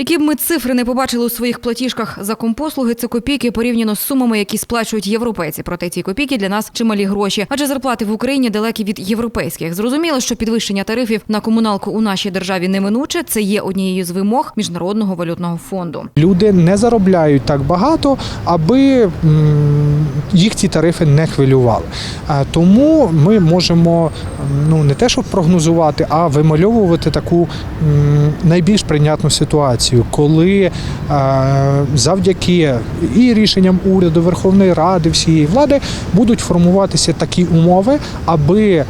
Які б ми цифри не побачили у своїх платіжках за компослуги, це копійки порівняно з сумами, які сплачують європейці. Проте ці копійки для нас чималі гроші, адже зарплати в Україні далекі від європейських. Зрозуміло, що підвищення тарифів на комуналку у нашій державі неминуче. Це є однією з вимог міжнародного валютного фонду. Люди не заробляють так багато, аби їх ці тарифи не хвилювали. Тому ми можемо ну не те, щоб прогнозувати, а вимальовувати таку найбільш прийнятну ситуацію, коли е, завдяки і рішенням уряду, Верховної Ради, всієї влади будуть формуватися такі умови, аби е,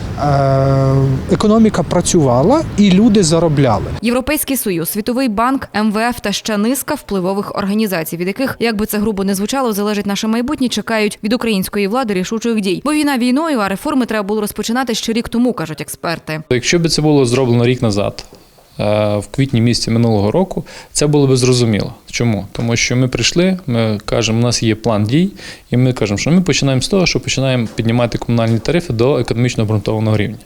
економіка працювала і люди заробляли. Європейський союз, світовий банк, МВФ та ще низка впливових організацій, від яких, як би це грубо не звучало, залежить наше майбутнє, чекають від української влади рішучих дій. Бо війна війною, а реформи треба було розпочинати ще рік тому, кажуть експерти. Якщо б це було зроблено рік назад, е, в квітні місяці минулого року, це було б зрозуміло. Чому? Тому що ми прийшли, ми кажемо, у нас є план дій, і ми кажемо, що ми починаємо з того, що починаємо піднімати комунальні тарифи до економічно обґрунтованого рівня.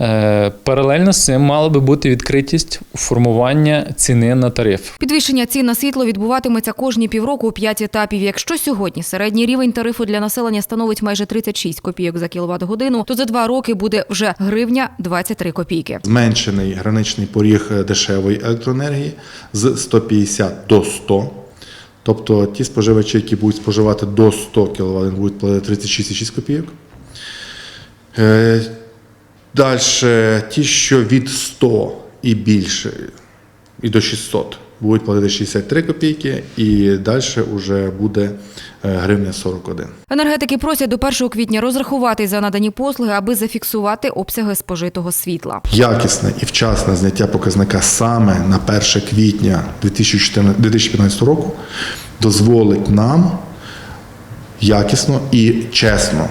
Е, Паралельно з цим мала би бути відкритість формування ціни на тариф. Підвищення цін на світло відбуватиметься кожні півроку у п'ять етапів. Якщо сьогодні середній рівень тарифу для населення становить майже 36 копійок за кіловат годину, то за два роки буде вже гривня 23 копійки. зменшений граничний поріг е, дешевої електроенергії з 150 до 100. Тобто ті споживачі, які будуть споживати до 100 кВт, будуть платити 36,6 копійок. Далі ті, що від 100 і більше, і до 600, будуть платити 63 копійки, і далі вже буде е, гривня 41. Енергетики просять до 1 квітня розрахувати за надані послуги, аби зафіксувати обсяги спожитого світла. Якісне і вчасне зняття показника саме на 1 квітня 2014 2015 року дозволить нам якісно і чесно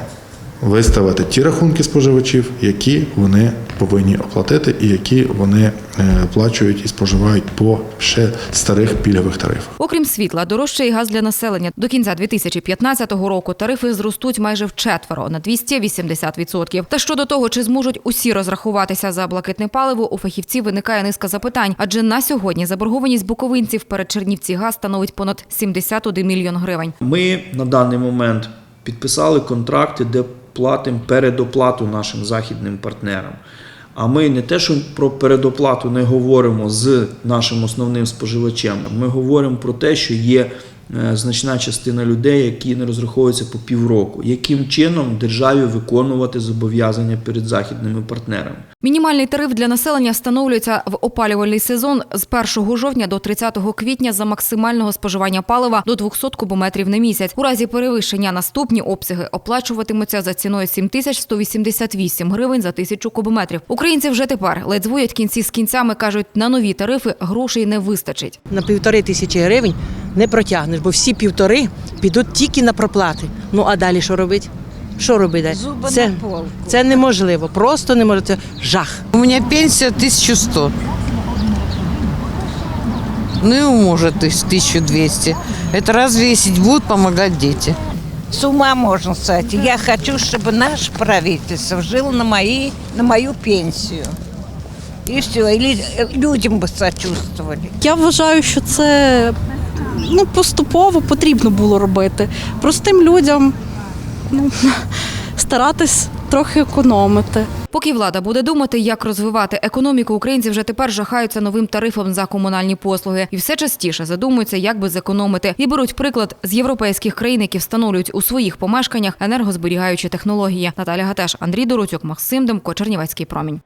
виставити ті рахунки споживачів, які вони повинні оплатити, і які вони е, оплачують і споживають по ще старих пільгових тарифах. Окрім світла, дорожче і газ для населення. До кінця 2015 року тарифи зростуть майже вчетверо на 280%. Та щодо того, чи зможуть усі розрахуватися за блакитне паливо, у фахівців виникає низка запитань. Адже на сьогодні заборгованість буковинців перед Чернівці газ становить понад 71 мільйон гривень. Ми на даний момент підписали контракти, де платимо передоплату нашим західним партнерам. А ми не те, що про передоплату не говоримо з нашим основним споживачем. Ми говоримо про те, що є значна частина людей, які не розраховуються по півроку. Яким чином державі виконувати зобов'язання перед західними партнерами? Мінімальний тариф для населення встановлюється в опалювальний сезон з 1 жовтня до 30 квітня за максимального споживання палива до 200 кубометрів на місяць. У разі перевищення наступні обсяги оплачуватимуться за ціною 7188 гривень за тисячу кубометрів. Українці вже тепер ледь зводять кінці з кінцями. кажуть, на нові тарифи грошей не вистачить. на півтори тисячі гривень не протягнеш, бо всі півтори підуть тільки на проплати. Ну а далі що робити? Що робити далі? Це, це неможливо, просто неможливо. Це жах. У меня пенсия 1100. Ну и у мужа то есть 1200. Это разве если будут помогать дети? С ума можно сойти. Я хочу, чтобы наше правительство жило на, мои, на мою пенсию. И все, или людям бы сочувствовали. Я вважаю, що це ну, поступово потрібно було робити. Простим людям ну, старатись трохи економити. Поки влада буде думати, як розвивати економіку, українці вже тепер жахаються новим тарифом за комунальні послуги і все частіше задумуються, як би зекономити. І беруть приклад з європейських країн, які встановлюють у своїх помешканнях енергозберігаючі технології. Наталя Гатеш, Андрій Дороцюк, Максим Демко, Чернівецький промінь.